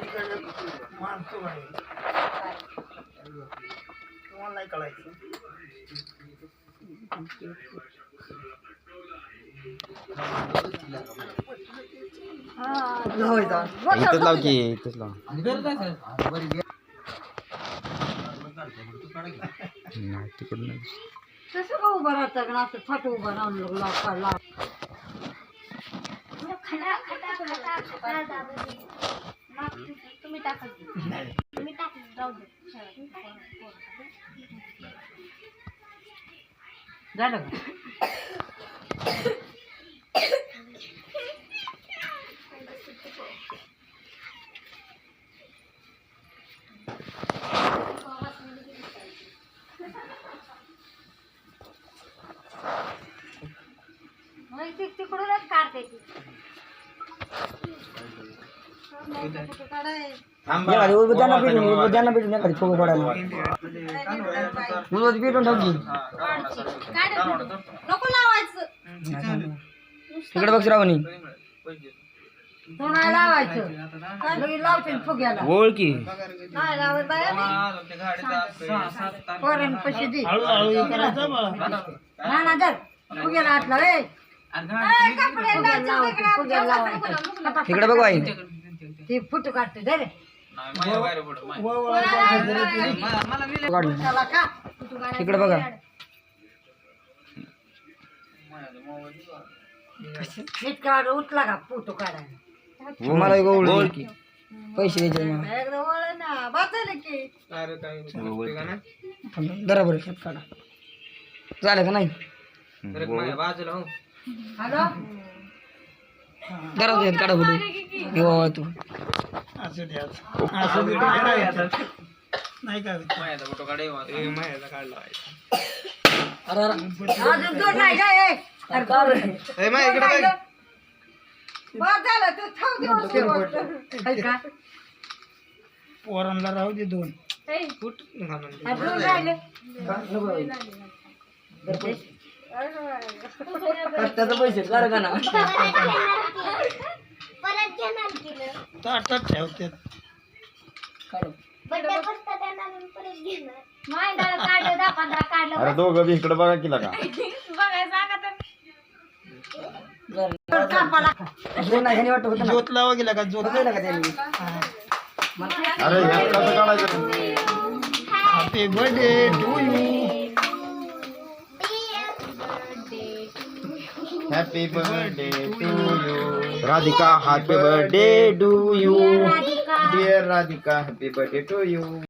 मानतो आहे तुम्हाला नाही कळायचं इथंच लाव की इथंच लाव नाही तिकडून नाही. तसं का उभं राहतं का असं फाट उभं राहून लाव काढला तुम्ही टाका तुम्ही टाकली जाऊ दे. झालं तिकडूनच काढते ती. उद्याना पिटून उद्याना पिटून एखादी फुगं पडायला उद्या पिटून नको लावायचं तिकडे बघ श्रावणी तो तिकडे बघ ते फुटू काढते दे रे काढून त्याला का? तिकडे बघा. नीट काढ उठला का? फ़ोटो काढायला. मला एक ओळ की. पैसे द्यायचे मला. एकदा वळ ना बाजूला की. जरा बरं शेत काढा. झालं का नाही? हॅलो? जरा शेत काढा बोलू हो तू. असं द्या असं दे. नाही का? अरे अरे. अजून दोन नाही का? ए? अरे दोन राहिलं. बस झालं तू थांब दिवस गोष्ट. हाय का? पोरांना राहू दे दोन. अरे दोन राहिले. कष्टाचं पैसे काढ का ना? परत घेणार केलं ताटात ठेवतात. बड्डे बसता देणार आणि परत घेणार. मांडाला काढलं दहा पंधरा काढलं. अरे दोघं बी इकडे बघा किला का बघायचं सांगा तर. कापाला दोन नाही ह्याने वाटतं होतं ना? जोत लावा गेला का जोत बघायला का त्यांनी. अरे हे कसं काढायचं? Happy birthday to you happy birthday to you Radhika happy birthday to you dear Radhika happy birthday to you